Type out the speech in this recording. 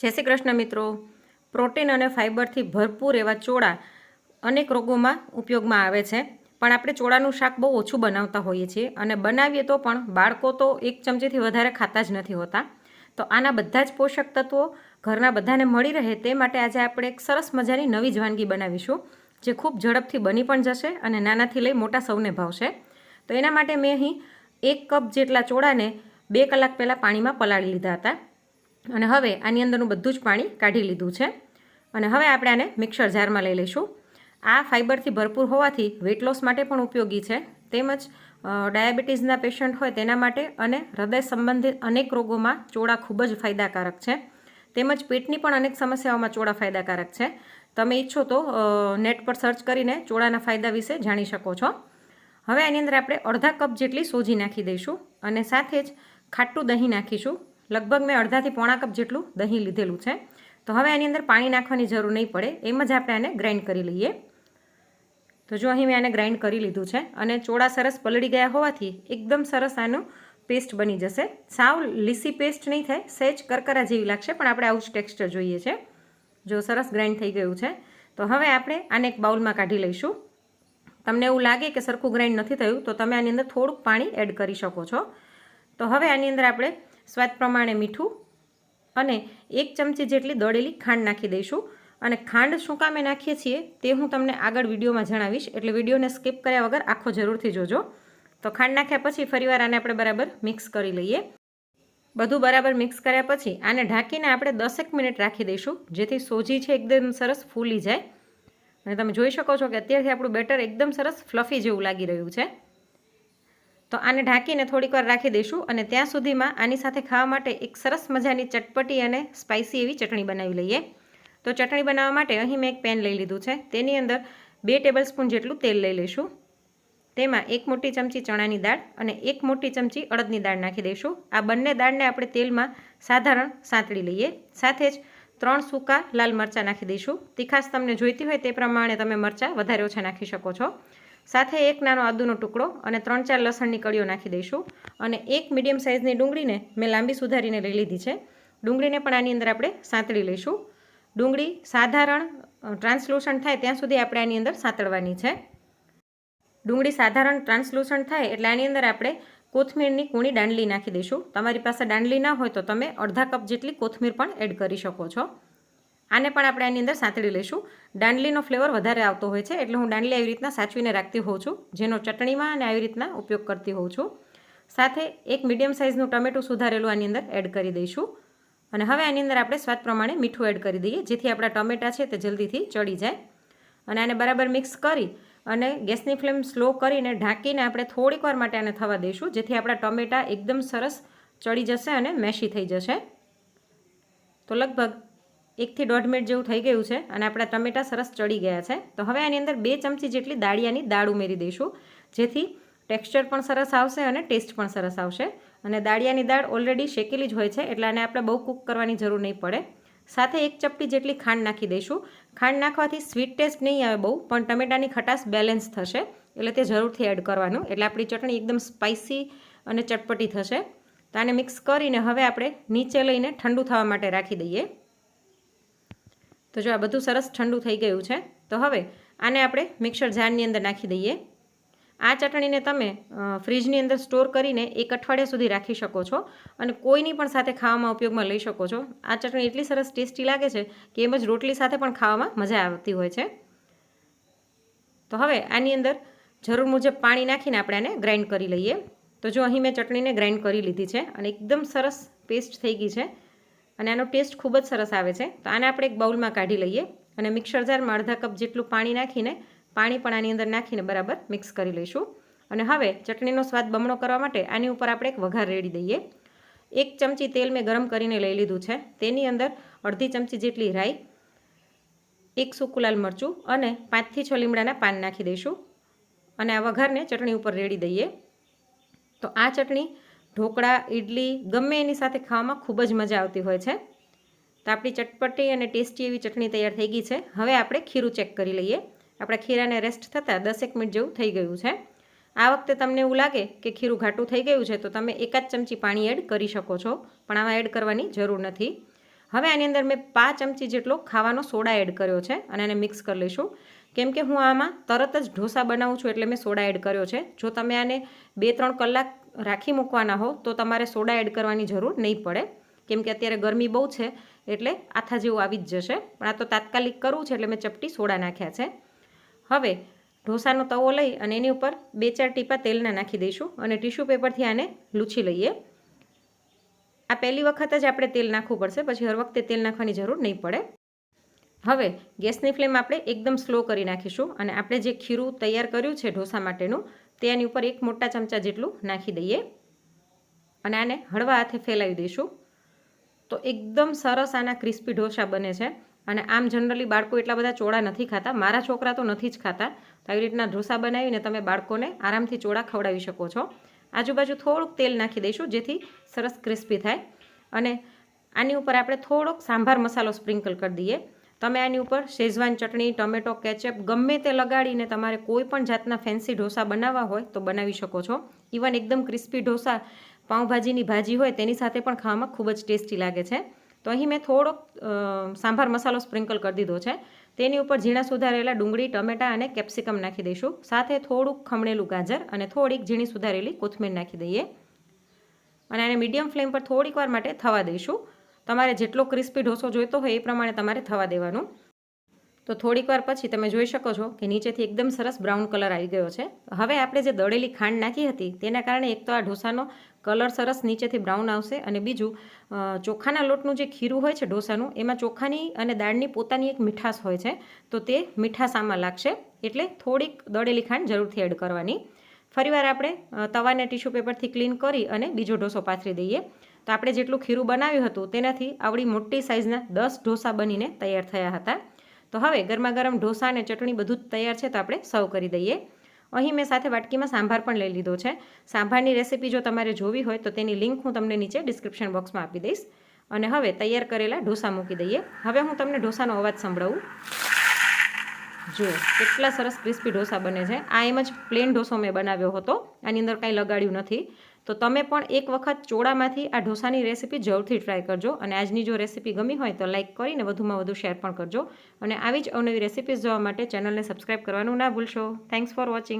જય શ્રી કૃષ્ણ મિત્રો. પ્રોટીન અને ફાઇબરથી ભરપૂર એવા ચોળા અનેક રોગોમાં ઉપયોગમાં આવે છે. પણ આપણે ચોળાનું શાક બહુ ઓછું બનાવતા હોઈએ છીએ અને બનાવીએ તો પણ બાળકો તો એક ચમચીથી વધારે ખાતા જ નથી હોતા. તો આના બધા જ પોષક તત્વો ઘરના બધાને મળી રહે તે માટે આજે આપણે એક સરસ મજાની નવી જ વાનગી બનાવીશું, જે ખૂબ ઝડપથી બની પણ જશે અને નાનાથી લઈ મોટા સૌને ભાવશે. તો એના માટે મેં અહીં એક કપ જેટલા ચોળાને બે કલાક પહેલાં પાણીમાં પલાળી લીધા હતા. અને હવે આની અંદરનું બધું જ પાણી કાઢી લીધું છે. અને હવે આપણે આને મિક્સર જારમાં લઈ લઈશું. આ ફાઇબરથી ભરપૂર હોવાથી વેટ લોસ માટે પણ ઉપયોગી છે. તેમજ ડાયાબિટીસના પેશન્ટ હોય તેના માટે અને હૃદય સંબંધિત અનેક રોગોમાં ચોળા ખૂબ જ ફાયદાકારક છે. તેમજ પેટની પણ અનેક સમસ્યાઓમાં ચોળા ફાયદાકારક છે. તમે ઈચ્છો તો નેટ પર સર્ચ કરીને ચોળાના ફાયદા વિશે જાણી શકો છો. હવે આની અંદર આપણે અડધા કપ જેટલી સોજી નાખી દઈશું અને સાથે જ ખાટું દહીં નાખીશું. લગભગ મેં અડધાથી પોણા કપ જેટલું દહીં લીધેલું છે. તો હવે આની અંદર પાણી નાખવાની જરૂર નહીં પડે. એમ જ આપણે આને ગ્રાઇન્ડ કરી લઈએ. તો જો અહીં મેં આને ગ્રાઇન્ડ કરી લીધું છે અને ચોળા સરસ પલળી ગયા હોવાથી એકદમ સરસ આનું પેસ્ટ બની જશે. સાવ લીસી પેસ્ટ નહીં થાય, સહેજ કરકરા જેવી લાગશે, પણ આપણે આવું જ ટેક્સચર જોઈએ છે. જો સરસ ગ્રાઇન્ડ થઈ ગયું છે. તો હવે આપણે આને એક બાઉલમાં કાઢી લઈશું. તમને એવું લાગે કે સરખું ગ્રાઇન્ડ નથી થયું, તો તમે આની અંદર થોડુંક પાણી એડ કરી શકો છો. તો હવે આની અંદર આપણે સ્વાદ પ્રમાણે મીઠું અને એક ચમચી જેટલી દળેલી ખાંડ નાખી દઈશું. અને ખાંડ શું કામે નાખીએ છીએ તે હું તમને આગળ વિડીયોમાં જણાવીશ. એટલે વિડીયોને સ્કીપ કર્યા વગર આખો જરૂરથી જોજો. તો ખાંડ નાખ્યા પછી ફરીવાર આને આપણે બરાબર મિક્સ કરી લઈએ. બધું બરાબર મિક્સ કર્યા પછી આને ઢાંકીને આપણે દસેક મિનિટ રાખી દઈશું. જેથી સોજી છે એકદમ સરસ ફૂલી જાય. અને તમે જોઈ શકો છો કે અત્યારથી આપણું બેટર એકદમ સરસ ફ્લફી જેવું લાગી રહ્યું છે. તો આને ઢાંકીને થોડીક વાર રાખી દઈશું અને ત્યાં સુધીમાં આની સાથે ખાવા માટે એક સરસ મજાની ચટપટી અને સ્પાઇસી એવી ચટણી બનાવી લઈએ. તો ચટણી બનાવવા માટે અહીં મેં એક પેન લઈ લીધું છે. તેની અંદર બે ટેબલ સ્પૂન જેટલું તેલ લઈ લઈશું. તેમાં એક મોટી ચમચી ચણાની દાળ અને એક મોટી ચમચી અડદની દાળ નાખી દઈશું. આ બંને દાળને આપણે તેલમાં સાધારણ સાંતળી લઈએ. સાથે જ ત્રણ સૂકા લાલ મરચાં નાખી દઈશું. તીખાશ તમને જોઈતી હોય તે પ્રમાણે તમે મરચાં વધારે ઓછા નાખી શકો છો. સાથે એક નાનો આદુનો ટુકડો અને ત્રણ ચાર લસણની કળીઓ નાખી દઈશું અને એક મીડિયમ સાઇઝની ડુંગળીને મેં લાંબી સુધારીને લઈ લીધી છે. ડુંગળીને પણ આની અંદર આપણે સાંતળી લઈશું. ડુંગળી સાધારણ ટ્રાન્સલુશન થાય ત્યાં સુધી આપણે આની અંદર સાંતળવાની છે. ડુંગળી સાધારણ ટ્રાન્સલુસન્ટ થાય એટલે આની અંદર આપણે કોથમીરની કૂણી દાંડલી નાખી દઈશું. તમારી પાસે દાંડલી ના હોય તો તમે અડધા કપ જેટલી કોથમીર પણ એડ કરી શકો છો. આને પણ આપણે આની અંદર સાંતળી લઈશું. દાંડલીનો ફ્લેવર વધારે આવતો હોય છે, એટલે હું દાંડલી આવી રીતના સાચવીને રાખતી હોઉં છું, જેનો ચટણીમાં અને આવી રીતના ઉપયોગ કરતી હોઉં છું. સાથે એક મીડિયમ સાઇઝનું ટમેટું સુધારેલું આની અંદર એડ કરી દઈશું. અને હવે આની અંદર આપણે સ્વાદ પ્રમાણે મીઠું એડ કરી દઈએ, જેથી આપણા ટમેટા છે તે જલ્દીથી ચડી જાય. અને આને બરાબર મિક્સ કરી અને ગેસની ફ્લેમ સ્લો કરીને ઢાંકીને આપણે થોડીક વાર માટે આને થવા દઈશું, જેથી આપણા ટમેટા એકદમ સરસ ચડી જશે અને મેશી થઈ જશે. તો લગભગ એકથી દોઢ મિનિટ જેવું થઈ ગયું છે અને આપણા ટમેટા સરસ ચડી ગયા છે. તો હવે આની અંદર બે ચમચી જેટલી દાળિયાની દાળ ઉમેરી દઈશું, જેથી ટેક્સચર પણ સરસ આવશે અને ટેસ્ટ પણ સરસ આવશે. અને દાળિયાની દાળ ઓલરેડી શેકેલી જ હોય છે, એટલે આને આપણે બહુ કૂક કરવાની જરૂર નહીં પડે. સાથે એક ચપટી જેટલી ખાંડ નાખી દઈશું. ખાંડ નાખવાથી સ્વીટ ટેસ્ટ નહીં આવે બહુ, પણ ટમેટાની ખટાશ બેલેન્સ થશે, એટલે તે જરૂરથી એડ કરવાનું. એટલે આપણી ચટણી એકદમ સ્પાઇસી અને ચટપટી થશે. તો આને મિક્સ કરીને હવે આપણે નીચે લઈને ઠંડુ થવા માટે રાખી દઈએ. તો જો આ બધું સરસ ઠંડુ થઈ ગયું છે, તો હવે આને આપણે મિક્સર જારની અંદર નાખી દઈએ. આ ચટણીને તમે ફ્રીજની અંદર સ્ટોર કરીને એક અઠવાડિયા સુધી રાખી શકો છો અને કોઈની પણ સાથે ખાવામાં ઉપયોગમાં લઈ શકો છો. આ ચટણી એટલી સરસ ટેસ્ટી લાગે છે કે એમ જ રોટલી સાથે પણ ખાવામાં મજા આવતી હોય છે. તો હવે આની અંદર જરૂર મુજબ પાણી નાખીને આપણે આને ગ્રાઇન્ડ કરી લઈએ. તો જો અહીં મેં ચટણીને ગ્રાઇન્ડ કરી લીધી છે અને એકદમ સરસ પેસ્ટ થઈ ગઈ છે અને આનો ટેસ્ટ ખૂબ જ સરસ આવે છે. તો આને આપણે એક બાઉલમાં કાઢી લઈએ અને મિક્સર જારમાં અડધા કપ જેટલું પાણી નાખીને, પાણી પણ આની અંદર નાખીને બરાબર મિક્સ કરી લઈશું. અને હવે ચટણીનો સ્વાદ બમણો કરવા માટે આની ઉપર આપણે એક વઘાર રેડી દઈએ. એક ચમચી તેલ મેં ગરમ કરીને લઈ લીધું છે. તેની અંદર અડધી ચમચી જેટલી રાઈ, એક સૂકું લાલ મરચું અને પાંચથી છ લીમડાના પાન નાખી દઈશું. અને આ વઘારને ચટણી ઉપર રેડી દઈએ. તો આ ચટણી ઢોકળા ઇડલી ગમે એની સાથે ખાવામાં ખૂબ જ મજા આવતી હોય છે. તો આપણી ચટપટી અને ટેસ્ટી એવી ચટણી તૈયાર થઈ ગઈ છે. હવે આપણે ખીરું ચેક કરી લઈએ. આપણા ખીરાને રેસ્ટ થતાં દસેક મિનિટ જેવું થઈ ગયું છે. આ વખતે તમને એવું લાગે કે ખીરું ઘાટું થઈ ગયું છે, તો તમે એકાદ ચમચી પાણી એડ કરી શકો છો, પણ આમાં એડ કરવાની જરૂર નથી. હવે આની અંદર મેં પાંચ ચમચી જેટલો ખાવાનો સોડા એડ કર્યો છે અને એને મિક્સ કરી લઈશું. કેમ કે હું આમાં તરત જ ઢોસા બનાવું છું એટલે મેં સોડા એડ કર્યો છે. જો તમે આને બે ત્રણ કલાક રાખી મૂકવાના હો તો તમારે સોડા એડ કરવાની જરૂર નહીં પડે. કેમ કે અત્યારે ગરમી બહુ છે, એટલે આથા જેવું આવી જ જશે. પણ આ તો તાત્કાલિક કરવું છે, એટલે મેં ચપટી સોડા નાખ્યા છે. હવે ઢોસાનો તવો લઈ અને એની ઉપર બે ચાર ટીપા તેલના નાખી દઈશું અને ટીશ્યુ પેપરથી આને લૂછી લઈએ. આ પહેલી વખત જ આપણે તેલ નાખવું પડશે, પછી હર વખતે તેલ નાખવાની જરૂર નહીં પડે. હવે ગેસની ફ્લેમ આપણે એકદમ સ્લો કરી નાખીશું અને આપણે જે ખીરું તૈયાર કર્યું છે ઢોસા માટેનું તેની ઉપર એક મોટા ચમચા જેટલું નાખી દઈએ. અને આને હળવા હાથે ફેલાવી દઈશું. તો એકદમ સરસ આના ક્રિસ્પી ઢોસા બને છે. અને આમ જનરલી બાળકો એટલા બધા ચોળા નથી ખાતા. મારા છોકરા તો નથી જ ખાતા. તો આવી રીતના ઢોસા બનાવીને તમે બાળકોને આરામથી ચોળા ખવડાવી શકો છો. આજુબાજુ થોડુંક તેલ નાખી દઈશું જેથી સરસ ક્રિસ્પી થાય. અને આની ઉપર આપણે થોડોક સાંભાર મસાલો સ્પ્રિંકલ કરી દઈએ. તમે આની ઉપર શેઝવાન ચટણી, ટમેટો, કેચઅપ ગમે તે લગાડીને તમારે કોઈ પણ જાતના ફેન્સી ઢોસા બનાવવા હોય તો બનાવી શકો છો. ઇવન એકદમ ક્રિસ્પી ઢોસા, પાઉંભાજીની ભાજી હોય તેની સાથે પણ ખાવામાં ખૂબ જ ટેસ્ટી લાગે છે. તો અહીં મેં થોડોક સાંભાર મસાલો સ્પ્રિંકલ કરી દીધો છે. તેની ઉપર ઝીણા સુધારેલા ડુંગળી, ટમેટાં અને કેપ્સિકમ નાખી દઈશું. સાથે થોડુંક ખમણેલું ગાજર અને થોડીક ઝીણી સુધારેલી કોથમીર નાખી દઈએ. અને આને મીડિયમ ફ્લેમ પર થોડીક વાર માટે થવા દઈશું. તમારે જેટલો ક્રિસ્પી ઢોસો જોઈતો હોય એ પ્રમાણે તમારે થવા દેવાનું. તો થોડીક વાર પછી તમે જોઈ શકો છો કે નીચેથી એકદમ સરસ બ્રાઉન કલર આવી ગયો છે. હવે આપણે જે દળેલી ખાંડ નાખી હતી તેના કારણે એક તો આ ઢોસાનો કલર સરસ નીચેથી બ્રાઉન આવશે અને બીજું ચોખાના લોટનું જે ખીરું હોય છે ઢોસાનું, એમાં ચોખાની અને દાળની પોતાની એક મીઠાશ હોય છે. તો તે મીઠાશ આમાં લાગશે. એટલે થોડીક દળેલી ખાંડ જરૂરથી એડ કરવાની. ફરીવાર આપણે તવાને ટીશ્યુ પેપરથી ક્લીન કરી અને બીજો ઢોસો પાથરી દઈએ. તો આપણે જેટલું ખીરું બનાવ્યું હતું તેનાથી આવડી મોટી સાઇઝના દસ ઢોસા બનીને તૈયાર થયા હતા. તો હવે ગરમા ગરમ ઢોસા અને ચટણી બધું જ તૈયાર છે તો આપણે સર્વ કરી દઈએ. અહીં મેં સાથે વાટકીમાં સાંભાર પણ લઈ લીધો છે. સાંભારની રેસીપી જો તમારે જોવી હોય તો તેની લિંક હું તમને નીચે ડિસ્ક્રિપ્શન બોક્સમાં આપી દઈશ. અને હવે તૈયાર કરેલા ઢોસા મૂકી દઈએ. હવે હું તમને ઢોસાનો અવાજ સંભળાવું. જુઓ કેટલા સરસ ક્રિસ્પી ઢોસા બને છે. આ એમ જ પ્લેન ઢોસો મેં બનાવ્યો હતો. આની અંદર કાંઈ લગાડ્યું નથી. તો તમે પણ એક વખત ચોળામાંથી આ ઢોસાની રેસીપી જરૂરથી ટ્રાય કરજો અને આજની જો રેસીપી ગમી હોય તો લાઇક કરીને વધુમાં વધુ શેર પણ કરજો. અને આવી જ અવનવી રેસીપીઝ જોવા માટે ચેનલને સબસ્ક્રાઈબ કરવાનું ના ભૂલશો. Thanks for watching